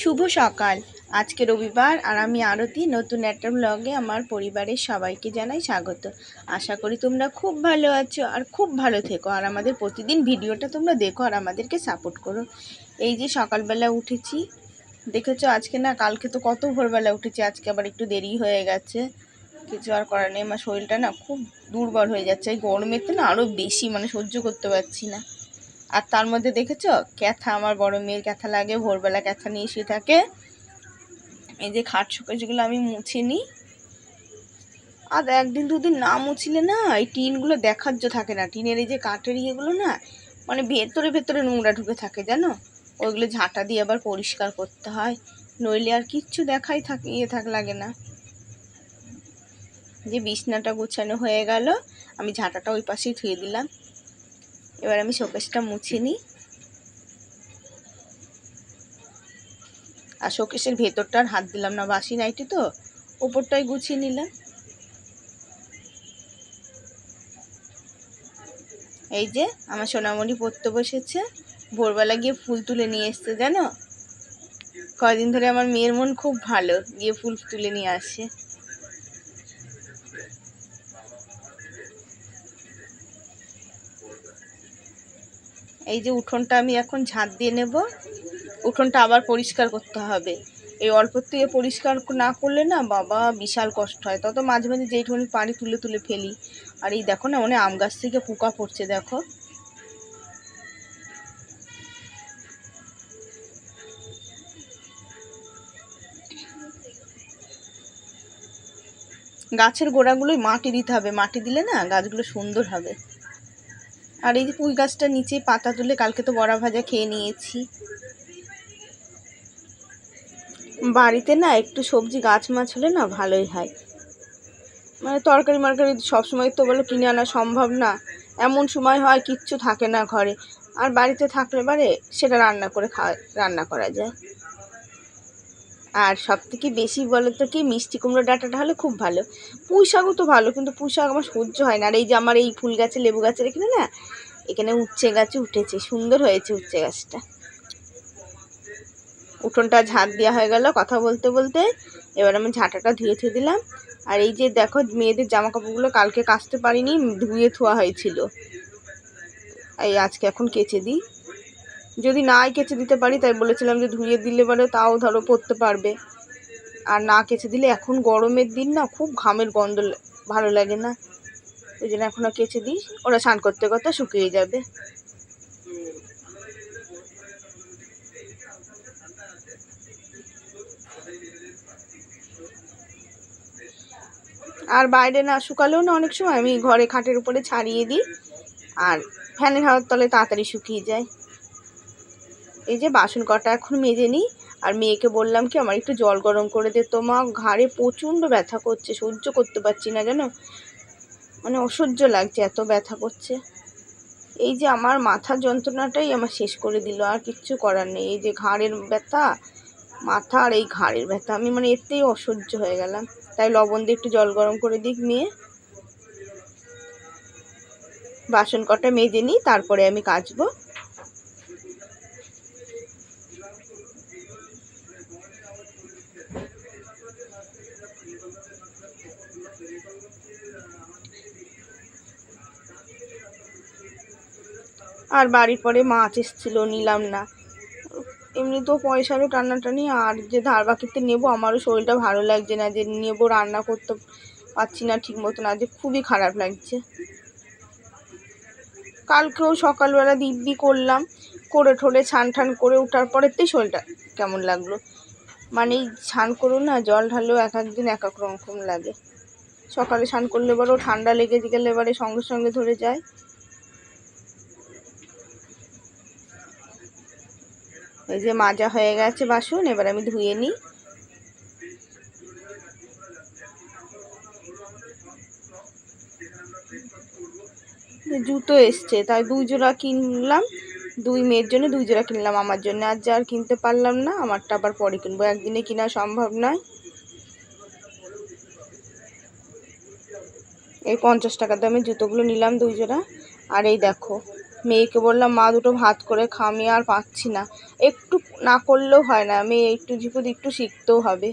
শুভ সকাল। আজকে রবিবার আর আমি আরতি, নতুন একটা ব্লগে আমার পরিবারের সবাইকে জানাই স্বাগত। আশা করি তোমরা খুব ভালো আছো আর খুব ভালো থেকো। আর আমাদের প্রতিদিন ভিডিওটা তোমরা দেখো আর আমাদেরকে সাপোর্ট করো। এই যে সকালবেলা উঠেছি, দেখেছ আজকে না, কালকে তো কত ভোরবেলা উঠেছি, আজকে আবার একটু দেরি হয়ে গেছে। কিছু আর করার নেই, আমার শরীরটা না খুব দুর্বল হয়ে যাচ্ছে। এই গরমেতে না আরও বেশি মানে সহ্য করতে পারছি না। আর তার মধ্যে দেখেছ? ক্যাথা, আমার বড় মেয়ের ক্যাথা লাগে, ভোরবেলা ক্যাথা নিয়ে এসে থাকে। এই যে খাট শোকেজগুলো আমি মুছে নিই। আর একদিন দুদিন না মুছলে না, এই টিনগুলো দেখার যে থাকে না, টিনের এই যে কাঠের ইয়েগুলো না মানে ভেতরে ভেতরে নোংরা ঢুকে থাকে, জানো? ওইগুলো ঝাঁটা দিয়ে আবার পরিষ্কার করতে হয়। নইলে আর কিচ্ছু দেখাই থাকে ইয়ে থাক লাগে না। যে বিছনাটা গোছানো হয়ে গেল, আমি ঝাঁটাটা ওই পাশেই ধুয়ে দিলাম। এবার আমি শোকেসটা মুছে নিই। আর শোকেসের ভেতরটা আর হাত দিলাম না, বাসি নাইটি তো, ওপরটাই গুছিয়ে নিলাম। এই যে আমার সোনামণি পড়তে বসেছে, ভোরবেলা গিয়ে ফুল তুলে নিয়ে এসছে, জানো? কয়দিন ধরে আমার মেয়ের মন খুব ভালো, গিয়ে ফুল তুলে নিয়ে আসে। এই যে উঠোনটা আমি এখন ঝাঁট দিয়ে নেব। উঠোনটা আবার পরিষ্কার করতে হবে। এই অল্প থেকে পরিষ্কার না করলে না বাবা বিশাল কষ্ট হয়। তত মাঝে মাঝে যেইটুকুনি পানি তুলে তুলে ফেলি। আর এই দেখো না মানে আম গাছ থেকে পোকা পড়ছে, দেখো। গাছের গোড়াগুলোই মাটি দিতে হবে। মাটি দিলে না গাছগুলো সুন্দর হবে। আর এই যে পুঁই গাছটা নিচে পাতা তুলে কালকে তো বড়া ভাজা খেয়ে নিয়েছি। বাড়িতে না একটু সবজি গাছ মাছ হলে না ভালোই হয়। মানে তরকারি মরকারি সবসময় তো বলে কিনে আনা সম্ভব না। এমন সময় হয় কিচ্ছু থাকে না ঘরে। আর বাড়িতে থাকলে পারে সেটা রান্না করে খাওয়া, রান্না করা যায়। আর সব থেকে বেশি বলো তো কি, মিষ্টি কুমড়ো ডাঁটাটা হলে খুব ভালো। পুঁই শাকও তো ভালো, কিন্তু পুঁই শাক আমার সহ্য হয় না। আর এই যে আমার এই ফুল গাছে, লেবু গাছের এখানে না, এখানে উচ্ছে গাছে উঠেছে, সুন্দর হয়েছে উচ্ছে গাছটা। উঠোনটা ঝাঁট দেওয়া হয়ে গেল কথা বলতে বলতে। এবার আমি ঝাঁটাটা ধুয়ে থুয়ে দিলাম। আর এই যে দেখো, মেয়েদের জামা কাপড়গুলো কালকে কাচতে পারিনি, ধুয়ে থোয়া হয়েছিল। এই আজকে এখন কেচে দিই। যদি নাই কেচে দিতে পারি, তাই বলেছিলাম যে ধুয়ে দিলে পরে তাও ধরো পরতে পারবে। আর না কেচে দিলে এখন গরমের দিন না খুব ঘামের গন্ধ ভালো লাগে না। ওই জন্য এখনও কেচে দিই, ওরা স্নান করতে করতে শুকিয়ে যাবে। আর বাইরে না শুকালেও না অনেক সময় আমি ঘরে খাটের উপরে ছাড়িয়ে দিই, আর ফ্যানের হাওয়ার তলে তাড়াতাড়ি শুকিয়ে যায়। এই যে বাসন কটা এখন মেজে নিই। আর মেয়েকে বললাম কি, আমার একটু জল গরম করে দে তোমা ঘাড়ে প্রচণ্ড ব্যথা করছে, সহ্য করতে পারছি না জানো? মানে অসহ্য লাগছে, এত ব্যথা করছে। এই যে আমার মাথা যন্ত্রণাটাই আমার শেষ করে দিল, আর কিচ্ছু করার নেই। এই যে ঘাড়ের ব্যথা, মাথা আর এই ঘাড়ের ব্যথা, আমি মানে এতেই অসহ্য হয়ে গেলাম। তাই লবণ দিয়ে একটু জল গরম করে দিক মেয়ে। বাসন কটা মেজে নিই, তারপরে আমি কাচবো। আর বাড়ির পরে মাছ এসেছিল নিলাম না। এমনি তো পয়সারও টানাটানি, আর যে ধার বাকিতে নেব, আমারও শরীরটা ভালো লাগছে না, যে নেব, রান্না করতে পারছি না ঠিক মতো না যে খুবই খারাপ লাগছে। কালকেও সকালবেলা দিব্যি করলাম, করে ঠোলে ছান ঠান করে ওঠার পরেতেই শরীরটা কেমন লাগল। মানে স্নান করো না, জল ঢালেও এক একদিন এক এক রকম লাগে। সকালে স্নান করলে এবারও ঠান্ডা লেগে গেলে এবারে সঙ্গে সঙ্গে ধরে যায়। ওই যে মাজা হয়ে গেছে বাসন, এবার আমি ধুয়ে নিই। জুতো এসছে, তাই দুই জোড়া কিনলাম। দুই মেয়ের জন্য দুই জোড়া কিনলাম আমার জন্য। আর যা আর কিনতে পারলাম না, আমারটা আবার পরে কিনবো। একদিনে কিনা সম্ভব নয়। এই পঞ্চাশ টাকা দামে জুতোগুলো নিলাম দুই জোড়া। আর এই দেখো মেয়েকে বললাম, মা দুটো ভাত করে খা, আমি আর পাচ্ছি না। একটু না করলেও হয় না, মেয়ে একটু ঝিপুদ একটু শিখতেও হবে।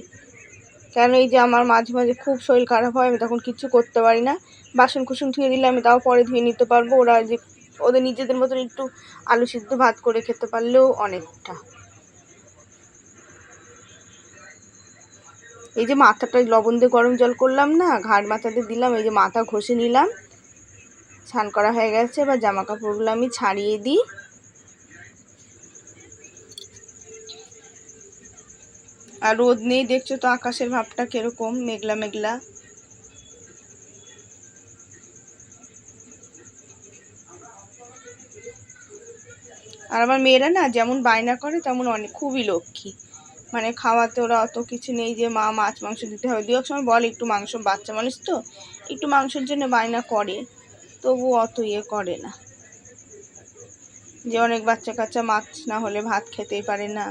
কেন এই যে আমার মাঝে মাঝে খুব শরীর খারাপ হয়, আমি তখন কিচ্ছু করতে পারি না। বাসন কুসন ধুয়ে দিলে আমি তাও পরে ধুয়ে নিতে পারব। ওরা যে ওদের নিজেদের মতন একটু আলু সিদ্ধ ভাত করে খেতে পারলেও অনেকটা। এই যে মাথাটা লবণ দিয়ে গরম জল করলাম না, ঘাড় মাথাতে দিলাম, এই যে মাথা ঘষে নিলাম। স্নান করা হয়ে গেছে, এবার জামা কাপড়গুলো আমি ছাড়িয়ে দিই। আর রোদ নেই, দেখছ তো আকাশের ভাবটা কীরকম, মেঘলা মেঘলা। আর আমার মেয়েরা না যেমন বায়না করে, তেমন অনেক, খুবই লক্ষ্মী। মানে খাওয়াতে ওরা অত কিছু নেই যে, মা, মাছ, মাংস দিতে হবে। দু এক সময় বলে, একটু মাংস, বাচ্চা মানুষ তো, একটু মাংসের জন্য বায়না করে। তবু অত ইয়ে করে না। যে অনেক বাচ্চা কাচ্চা মাছ না হলে ভাত খেতেই পারে না।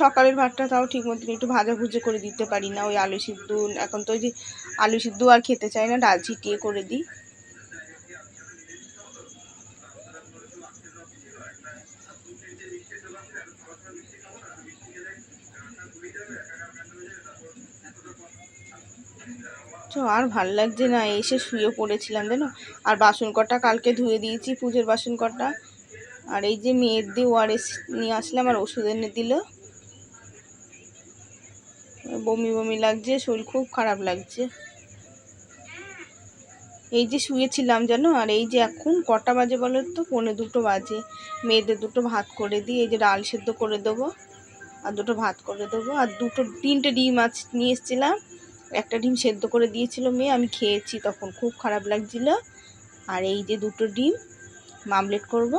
সকালের ভাতটা তাও ঠিক মতন একটু ভাজা ভুজে করে দিতে পারি না। ওই আলু সিদ্ধ, এখন তো ওই যে আলু সিদ্ধ আর খেতে চাই না, ডাল ছিটিয়ে করে দিই। আর ভালো লাগছে না, এসে শুয়ে পড়েছিলাম, জানো? আর বাসন কটা কালকে ধুয়ে দিয়েছি, পুজোর বাসন কটা আর এই যে মেয়ের দিয়ে ওয়ারেস নিয়ে আসলাম, আর ওষুধ এনে দিল। বমি বমি লাগছে, শরীর খুব খারাপ লাগছে। এই যে শুয়েছিলাম, জানো? আর এই যে এখন কটা বাজে বলো তো? পৌনে দুটো বাজে। মেয়েদের দুটো ভাত করে দিই, এই যে ডাল সেদ্ধ করে দেবো, আর দুটো ভাত করে দেবো, আর দুটো, তিনটে ডিম মাছ নিয়ে এসেছিলাম। একটা ডিম সেদ্ধ করে দিয়েছিল মেয়ে, আমি খেয়েছি তখন, খুব খারাপ লাগছিল। আর এই যে দুটো ডিম মামলেট করব।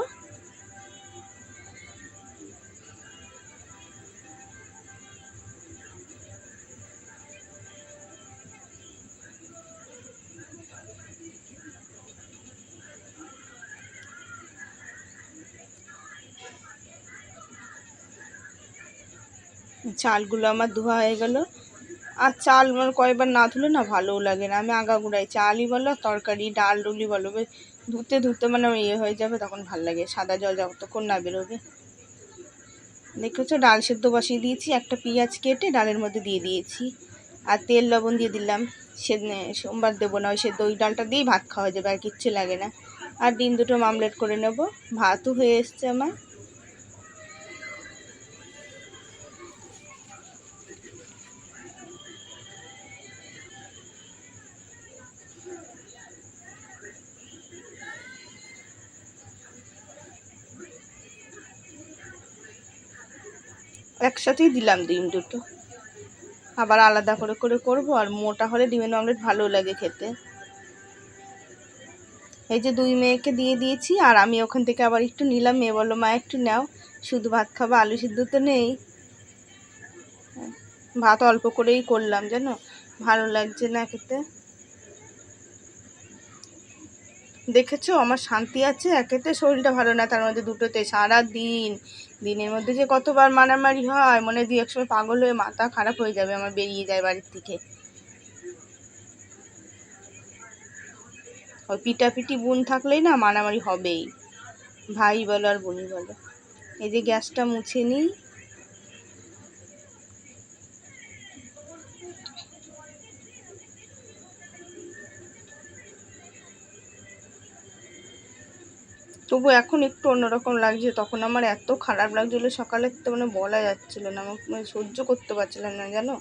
চালগুলো আমার ধোয়া হয়ে গেল। আর চাল মানে কয়েকবার না ধুলে না ভালোও লাগে না। আমি আগাগোড়াই চালই বলো, তরকারি, ডাল ডুলি বলো ধুতে ধুতে মানে ইয়ে হয়ে যাবে, তখন ভালো লাগে। সাদা জল যতক্ষণ না বেরোবে। দেখেছ? ডাল সেদ্ধ বসিয়ে দিয়েছি, একটা পেঁয়াজ কেটে ডালের মধ্যে দিয়ে দিয়েছি। আর তেল, লবণ দিয়ে দিলাম। সে সোমবার দেবো না, ওই সেদ্ধ, ওই ডালটা দিয়েই ভাত খাওয়া যাবে, আর কিচ্ছু লাগে না। আর ডিম দুটো মামলেট করে নেব। ভাতও হয়ে এসছে আমার। একসাথেই দিলাম ডিম দুটো। আবার আলাদা করে করে করব আর মোটা হলে ডিমের অমলেট ভালো লাগে খেতে। এই যে দুই মেয়েকে দিয়ে দিয়েছি আর আমি ওখান থেকে আবার একটু নিলাম, মেয়ে বলল, মা, একটু নাও। শুধু ভাত খাব, আলু সিদ্ধ তো নেই। ভাত অল্প করেই করলাম, জানো? ভালো লাগছে না খেতে। দেখেছ? আমার শান্তি আছে, একেতে শরীরটা ভালো না, তার মধ্যে দুটোতে সারা দিন দিনের মধ্যে যে কতবার মারামারি হয়, মনে দুই একসময় পাগল হয়ে মাথা খারাপ হয়ে যাবে, আমার বেরিয়ে যায় বাড়ির থেকে ওই পিটাপিটি বোন থাকলেই না মারামারি হবেই। ভাই বলো আর বোনই বলো। এই যে গ্যাসটা মুছে নিই। তবু এখন একটু অন্যরকম লাগছে। তখন আমার এত খারাপ লাগছিল, সকালে তো মানে বলা যাচ্ছিল না আমার মানে সহ্য করতে পারছিলাম না, জানো?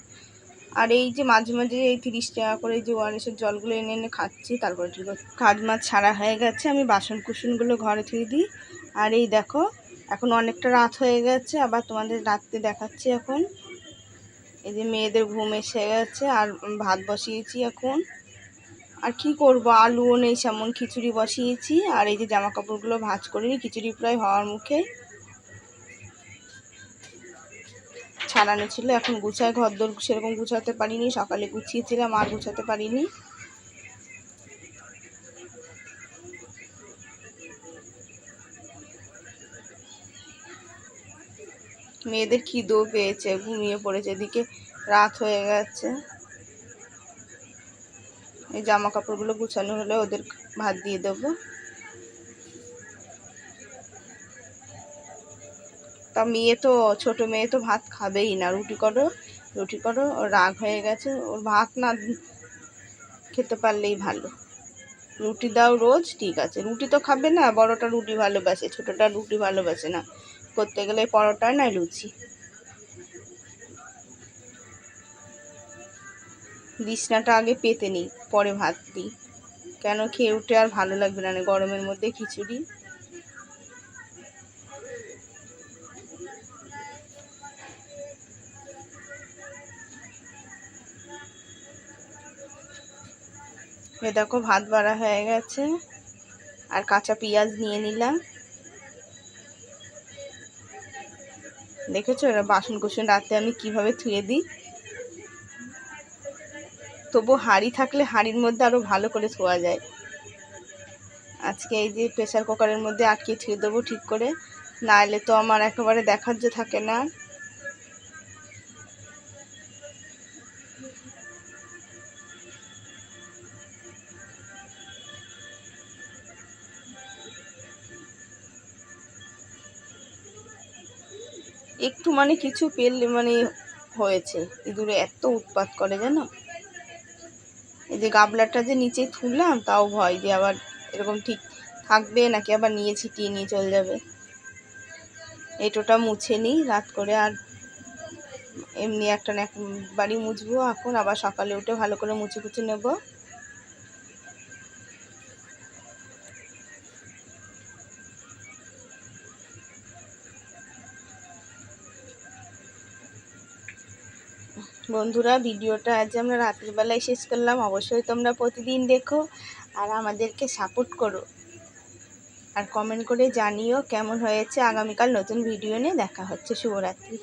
আর এই যে মাঝে মাঝে এই তিরিশ টাকা করে যে ওয়ারেসের জলগুলো এনে এনে খাচ্ছি, তারপরে ঠিক কাজ মাছ ছাড়া হয়ে গেছে, আমি বাসন কুসনগুলো ঘরে থুয়ে দিই। আর এই দেখো, এখন অনেকটা রাত হয়ে গেছে, আবার তোমাদের রাত্রে দেখাচ্ছি এখন। এই যে মেয়েদের ঘুম এসে গেছে, আর ভাত বসিয়েছি এখন। আর কি করব? আলুও নেই সেমন, খিচুড়ি বসিয়েছি, আর এই যে জামা কাপড়গুলো ভাজ করে নিই, খিচুড়ি প্রায় হওয়ার মুখে। ছাড়ানো ছিল, এখন গুছায় ঘর দোর সেরকম গুছাতে পারিনি, সকালে গুছিয়েছিলাম, আর গুছাতে পারিনি। মেয়েদের খিদেও পেয়েছে, ঘুমিয়ে পড়েছে, এদিকে রাত হয়ে গেছে। এই জামা কাপড়গুলো গুছানো হলে ওদের ভাত দিয়ে দেবো। তা মেয়ে তো, ছোট মেয়ে তো ভাত খাবেই না। রুটি করো রুটি করো, ওর রাগ হয়ে গেছে। ওর ভাত না খেতে পারলেই ভালো। রুটি দাও রোজ, ঠিক আছে। রুটি তো খাবে না, বড়টা রুটি ভালোবাসে, ছোটোটা রুটি ভালোবাসে না। করতে গেলে পরোটা না লুচি। বিছনাটা আগে পেতে নিই, পরে ভাত দিই। কেন খেয়ে উঠে আর ভালো লাগবে না গরমের মধ্যে খিচুড়ি। এ দেখো ভাত বাড়া হয়ে গেছে, আর কাঁচা পেঁয়াজ নিয়ে নিলাম। দেখেছ এরা বাসন কুসন রাতে আমি কীভাবে ধুয়ে দিই? তবু হাঁড়ি থাকলে হাঁড়ির মধ্যে আরও ভালো করে ধোয়া যায়। আজকে এই যে প্রেশার কুকারের মধ্যে আটকে থুয়ে দেবো ঠিক করে। না এলে তো আমার একেবারে দেখার যে থাকে না। একটু মানে কিছু পেলে মানে হয়েছে। ইঁদুরে এত উৎপাত করে জানো? এই যে গাবলাটা যে নিচে তুললাম, তাও ভয় যে আবার এরকম ঠিক থাকবে নাকি আবার নিয়ে ছিটিয়ে নিয়ে চলে যাবে। এটোটা মুছে নিই, রাত করে আর এমনি একটা বাড়ি মুছবো। এখন আবার সকালে উঠে ভালো করে মুছে কুচে নেব। বন্ধুরা, ভিডিওটা আজ আমরা রাত্রিবেলায় শেষ করলাম। অবশ্যই তোমরা প্রতিদিন দেখো আর আমাদেরকে সাপোর্ট করো। আর কমেন্ট করে জানিও কেমন হয়েছে। আগামীকাল নতুন ভিডিও নিয়ে দেখা হচ্ছে। শুভরাত্রি।